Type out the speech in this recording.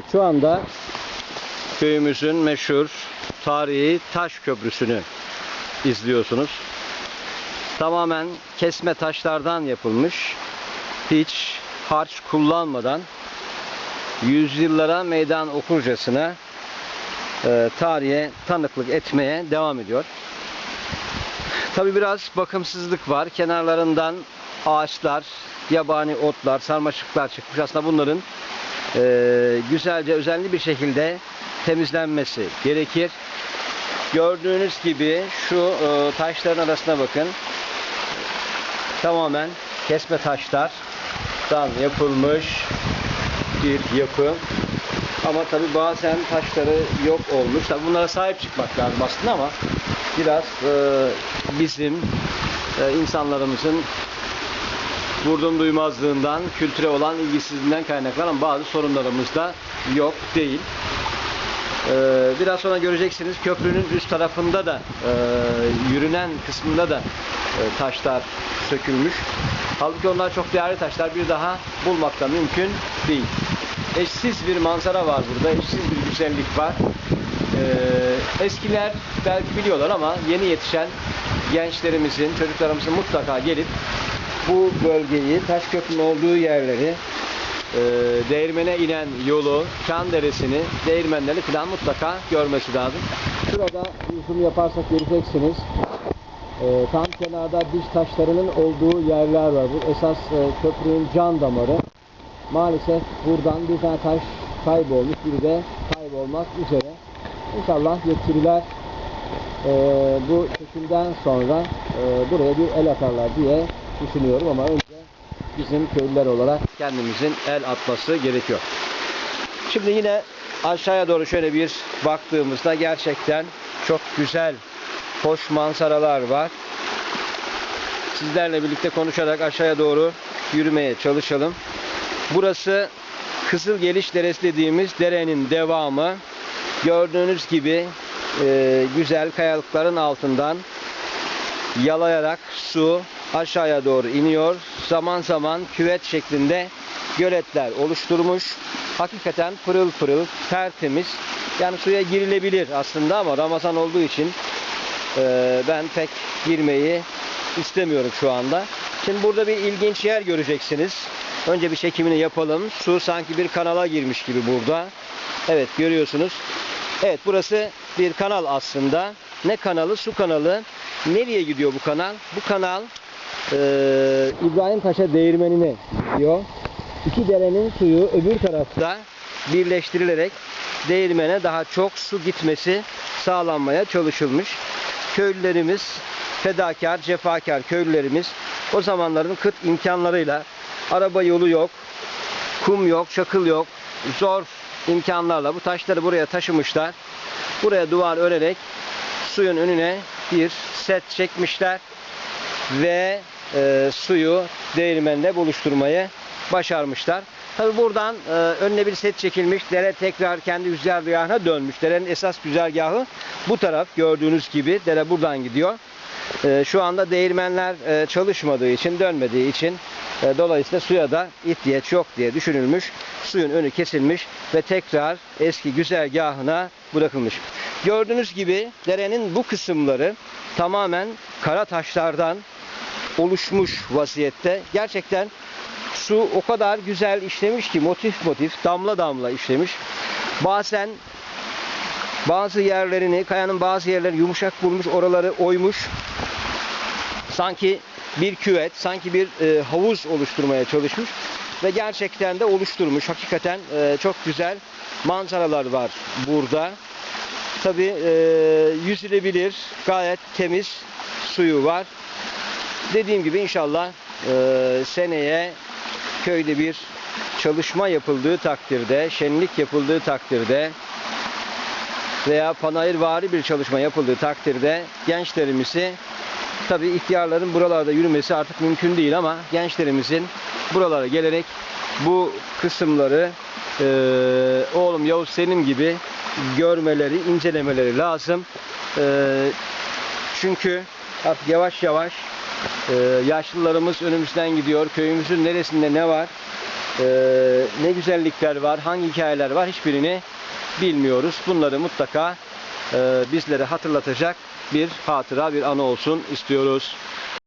Evet şu anda köyümüzün meşhur tarihi taş köprüsünü izliyorsunuz. Tamamen kesme taşlardan yapılmış. Hiç harç kullanmadan yüzyıllara meydan okurcasına e, tarihe tanıklık etmeye devam ediyor. Tabi biraz bakımsızlık var. Kenarlarından ağaçlar, yabani otlar, sarmaşıklar çıkmış. Aslında bunların e, güzelce, özenli bir şekilde temizlenmesi gerekir. Gördüğünüz gibi şu e, taşların arasına bakın. Tamamen kesme taşlardan yapılmış bir yapı. Ama tabi bazen taşları yok olmuş. Tabi bunlara sahip çıkmak lazım aslında ama biraz e, bizim e, insanlarımızın vurdum duymazlığından, kültüre olan ilgisizliğinden kaynaklanan bazı sorunlarımız da yok değil. Ee, biraz sonra göreceksiniz köprünün üst tarafında da e, yürünen kısmında da e, taşlar sökülmüş. Halbuki onlar çok değerli taşlar. Bir daha bulmakta mümkün değil. Eşsiz bir manzara var burada. Eşsiz bir güzellik var. Ee, eskiler belki biliyorlar ama yeni yetişen gençlerimizin, çocuklarımızın mutlaka gelip bu bölgeyi, taş köprünün olduğu yerleri, e, değirmene inen yolu, Kan Deresi'ni, değirmenleri falan mutlaka görmesi lazım. Şurada zoom yaparsak göreceksiniz. E, tam kenarda diş taşlarının olduğu yerler var. Bu esas e, köprünün can damarı. Maalesef buradan bir tane taş kaybolmuş, biri de kaybolmak üzere. İnşallah yetkililer e, bu çekimden sonra e, buraya bir el atarlar diye düşünüyorum ama önce bizim köylüler olarak kendimizin el atması gerekiyor. Şimdi yine aşağıya doğru şöyle bir baktığımızda gerçekten çok güzel, hoş manzaralar var. Sizlerle birlikte konuşarak aşağıya doğru yürümeye çalışalım. Burası Kızılgeliş Deresi dediğimiz derenin devamı. Gördüğünüz gibi e, güzel kayalıkların altından yalayarak su aşağıya doğru iniyor. Zaman zaman küvet şeklinde göletler oluşturmuş. Hakikaten pırıl pırıl, tertemiz. Yani suya girilebilir aslında ama Ramazan olduğu için e, ben pek girmeyi istemiyorum şu anda. Şimdi burada bir ilginç yer göreceksiniz. Önce bir çekimini yapalım. Su sanki bir kanala girmiş gibi burada. Evet görüyorsunuz. Evet burası bir kanal aslında. Ne kanalı? Su kanalı. Nereye gidiyor bu kanal? Bu kanal e, İbrahim Paşa değirmenine gidiyor. İki derenin suyu öbür tarafta birleştirilerek değirmene daha çok su gitmesi sağlanmaya çalışılmış. Köylülerimiz, fedakar, cefakar köylülerimiz o zamanların kıt imkanlarıyla araba yolu yok, kum yok, çakıl yok, zor imkanlarla bu taşları buraya taşımışlar. Buraya duvar örerek suyun önüne bir set çekmişler ve e, suyu değirmenle buluşturmayı başarmışlar. Tabi buradan e, önüne bir set çekilmiş. Dere tekrar kendi güzergahına dönmüş. Derenin esas güzergahı bu taraf gördüğünüz gibi. Dere buradan gidiyor. E, şu anda değirmenler e, çalışmadığı için, dönmediği için e, dolayısıyla suya da ihtiyaç yok diye düşünülmüş. Suyun önü kesilmiş ve tekrar eski güzergahına bırakılmış. Gördüğünüz gibi derenin bu kısımları tamamen kara taşlardan oluşmuş vaziyette. Gerçekten su o kadar güzel işlemiş ki motif motif damla damla işlemiş. Bazen bazı yerlerini kayanın bazı yerlerini yumuşak bulmuş oraları oymuş. Sanki bir küvet, sanki bir e, havuz oluşturmaya çalışmış ve gerçekten de oluşturmuş. Hakikaten e, çok güzel manzaralar var burada. Tabi e, yüzülebilir, gayet temiz suyu var. Dediğim gibi inşallah e, seneye köyde bir çalışma yapıldığı takdirde, şenlik yapıldığı takdirde veya panayırvari bir çalışma yapıldığı takdirde gençlerimizi tabi ihtiyarların buralarda yürümesi artık mümkün değil ama gençlerimizin buralara gelerek bu kısımları e, oğlum Yavuz Selim gibi görmeleri, incelemeleri lazım. E, çünkü artık yavaş yavaş e, yaşlılarımız önümüzden gidiyor. Köyümüzün neresinde ne var? e, ne güzellikler var, hangi hikayeler var hiçbirini bilmiyoruz. Bunları mutlaka e, bizlere hatırlatacak bir hatıra, bir anı olsun istiyoruz.